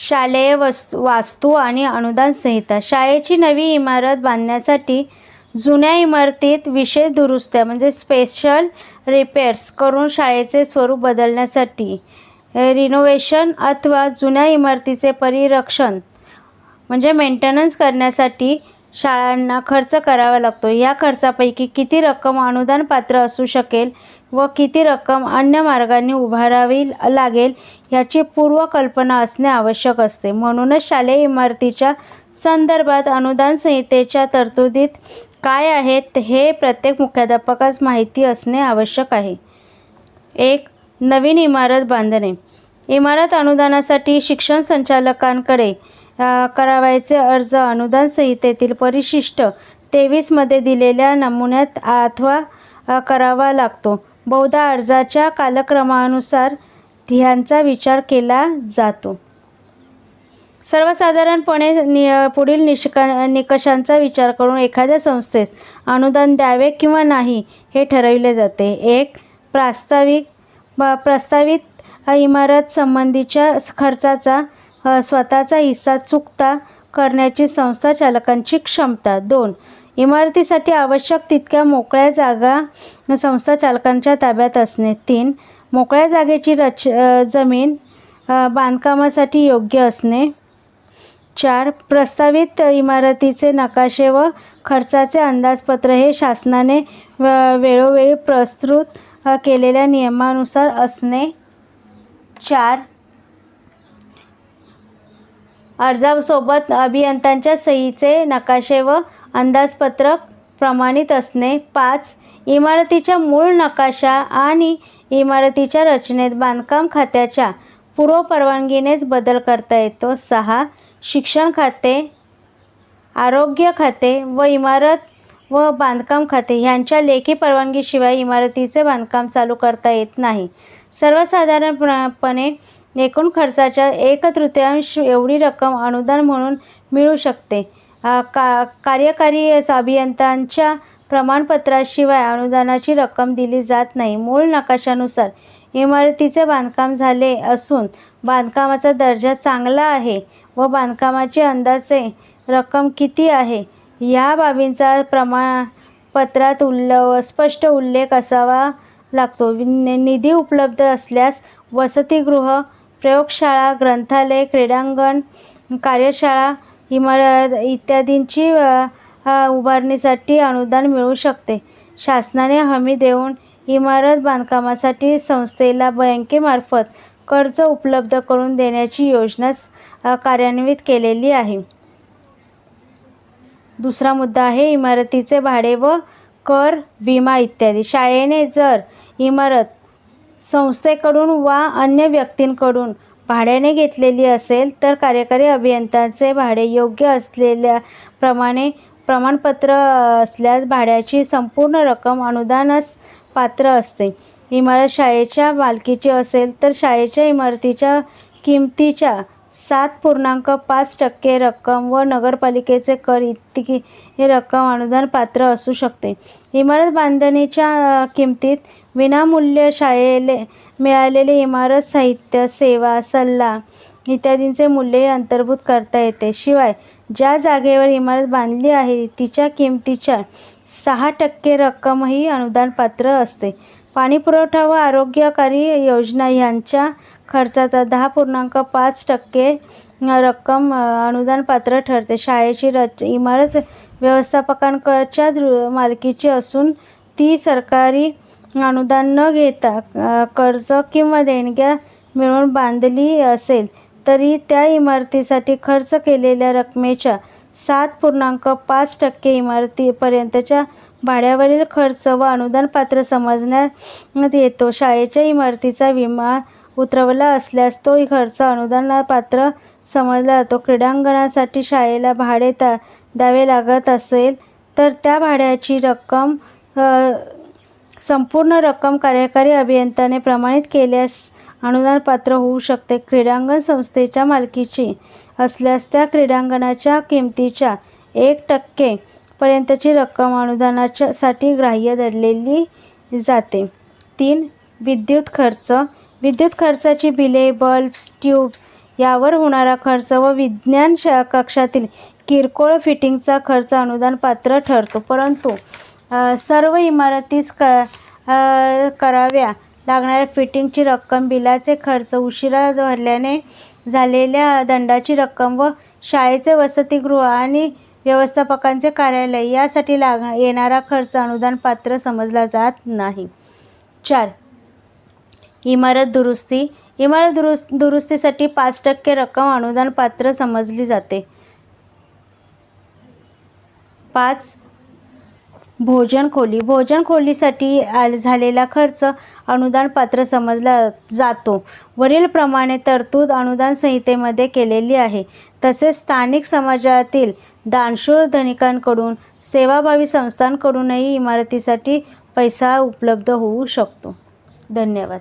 शालेय वस्तू वास्तू आणि अनुदान संहिता. शाळेची नवी इमारत बांधण्यासाठी जुन्या इमारतीत विशेष दुरुस्त्या म्हणजे स्पेशल रिपेअर्स करून शाळेचे स्वरूप बदलण्यासाठी रिनोव्हेशन अथवा जुन्या इमारतीचे परिरक्षण म्हणजे मेंटेनन्स करण्यासाठी शाळांना खर्च करावा लागतो. या खर्चापैकी किती रक्कम अनुदान पात्र असू शकेल व किती रक्कम अन्य मार्गाने उभारावी लागेल याची पूर्वकल्पना असणे आवश्यक असते. म्हणूनच शालेय इमारतीच्या संदर्भात अनुदान संहितेच्या तरतुदीत काय आहेत हे प्रत्येक मुख्याध्यापकास माहिती असणे आवश्यक आहे. एक नवीन इमारत बांधणे. इमारत अनुदानासाठी शिक्षण संचालकांकडे करावायचे करावयाचे अर्ज अनुदान संहितेतील परिशिष्ट तेवीसमध्ये दिलेल्या नमुन्यात अथवा करावा लागतो. बहुधा अर्जाच्या कालक्रमानुसार ह्यांचा विचार केला जातो. सर्वसाधारणपणे नि पुढील निष्का निकषांचा विचार करून एखाद्या संस्थेस अनुदान द्यावे किंवा नाही हे ठरविले जाते. एक प्रास्ताविक प्रस्तावित इमारत संबंधीच्या खर्चाचा स्वतःचा हिस्सा चुकता करण्याची संस्था चालकांची क्षमता. दोन इमारतीसाठी आवश्यक तितक्या मोकळ्या जागा संस्था चालकांच्या ताब्यात असणे. तीन मोकळ्या जागेची रच जमीन बांधकामासाठी योग्य असणे. चार प्रस्तावित इमारतीचे नकाशे व खर्चाचे अंदाजपत्र हे शासनाने वेळोवेळी प्रस्तुत केलेल्या नियमानुसार असणे. चार अर्जासोबत अभियंत्यांच्या सहीचे नकाशे व अंदाजपत्रक प्रमाणित असणे. पाच इमारतीच्या मूळ नकाशा आणि इमारतीच्या रचनेत बांधकाम खात्याच्या पूर्वपरवानगीनेच बदल करता येतो. सहा शिक्षण खाते आरोग्य खाते व इमारत व बांधकाम खाते ह्यांच्या लेखी परवानगीशिवाय इमारतीचे बांधकाम चालू करता येत नाही. सर्वसाधारणपणे एकूण खर्चाच्या एक तृतीयांश एवढी रक्कम अनुदान म्हणून मिळू शकते. का कार्यकारी अभियंत्यांच्या प्रमाणपत्राशिवाय अनुदानाची रक्कम दिली जात नाही. मूळ नकाशानुसार इमारतीचे बांधकाम झाले असून बांधकामाचा दर्जा चांगला आहे व बांधकामाचे अंदाजे रक्कम किती आहे ह्या बाबींचा प्रमाणपत्रात उल्ल स्पष्ट उल्लेख असावा लागतो. नि- निधी उपलब्ध असल्यास वसतिगृह प्रयोगशाळा ग्रंथालय क्रीडांगण कार्यशाळा इमारत इत्यादींची उभारणीसाठी अनुदान मिळू शकते. शासनाने हमी देऊन इमारत बांधकामासाठी संस्थेला बँकेमार्फत कर्ज उपलब्ध करून देण्याची योजना कार्यान्वित केलेली आहे. दुसरा मुद्दा आहे इमारतीचे भाडे व कर विमा इत्यादी. शाळेने जर इमारत संस्थेकडून वा अन्य व्यक्तींकडून भाड्याने घेतलेली असेल तर कार्यकारी अभियंत्याचे भाडे योग्य असलेल्या प्रमाणे प्रमाणपत्र असल्यास भाड्याची संपूर्ण रक्कम अनुदानास पात्र असते. इमारत शाळेच्या मालकीची असेल तर शाळेच्या इमारतीच्या किमतीच्या सात पूर्णांक पाच टक्के रक्कम व नगरपालिकेचे कर इतकी ही रक्कम अनुदान पात्र असू शकते. इमारत बांधणीच्या किमतीत विनामूल्य शाळेले मिळालेले इमारत साहित्य सेवा सल्ला इत्यादींचे मूल्यही अंतर्भूत करता येते. शिवाय ज्या जागेवर इमारत बांधली आहे तिच्या किमतीच्या सहा टक्के रक्कमही अनुदानपात्र असते. पाणीपुरवठा व आरोग्यकारी योजना यांच्या खर्चाचा दहा पूर्णांक पाच टक्के रक्कम अनुदानपात्र अनुदान पात्र ठरते. शाळेची रच इमारत व्यवस्थापकांच्या मालकीची असून ती सरकारी अनुदान न घेता कर्ज किंवा देणग्या मिळून बांधली असेल तरी त्या इमारतीसाठी खर्च केलेल्या रकमेच्या सात पूर्णांक पाच टक्के इमारतीपर्यंतच्या भाड्यावरील खर्च व अनुदान पात्र समजण्यात येतो. शाळेच्या इमारतीचा विमा उतरवला असल्यास तो खर्च अनुदानपात्र समजला जातो. क्रीडांगणासाठी शाळेला भाडे ता द्यावे लागत असेल तर त्या भाड्याची रक्कम संपूर्ण रक्कम कार्यकारी अभियंत्याने प्रमाणित केल्यास अनुदान पात्र होऊ शकते क्रीडांगण संस्थेच्या मालकीची. असल्यास त्या क्रीडांगणाच्या किमतीच्या एक टक्के पर्यंतची रक्कम अनुदानाच्या साठी ग्राह्य धरलेली जाते. तीन विद्युत खर्च. विद्युत खर्चाची बिले बल्ब्स ट्यूब्स यावर होणारा खर्च व विज्ञान शा कक्षातील किरकोळ फिटिंगचा खर्च अनुदान पात्र ठरतो. परंतु सर्व इमारतीस क कराव्या. लागणाऱ्या फिटिंगची रक्कम बिलाचे खर्च उशिरा भरल्याने झालेल्या दंडाची रक्कम व शाळेचे वसतिगृह आणि व्यवस्थापकांचे कार्यालय यासाठी लाग येणारा खर्च अनुदान पात्र समजला जात नाही. चार. इमारत दुरुस्ती. इमारत दुरुस् दुरुस्तीसाठी पाच टक्के रक्कम अनुदान पात्र समजली जाते. पाच. भोजन खोली. भोजन खोलीसाठी आल झालेला खर्च अनुदान पात्र समजला जातो. वरीलप्रमाणे तरतूद अनुदान संहितेमध्ये केलेली आहे. तसेच स्थानिक समाजातील दानशूर धनिकांकडून सेवाभावी संस्थांकडूनही इमारतीसाठी पैसा उपलब्ध होऊ शकतो. धन्यवाद.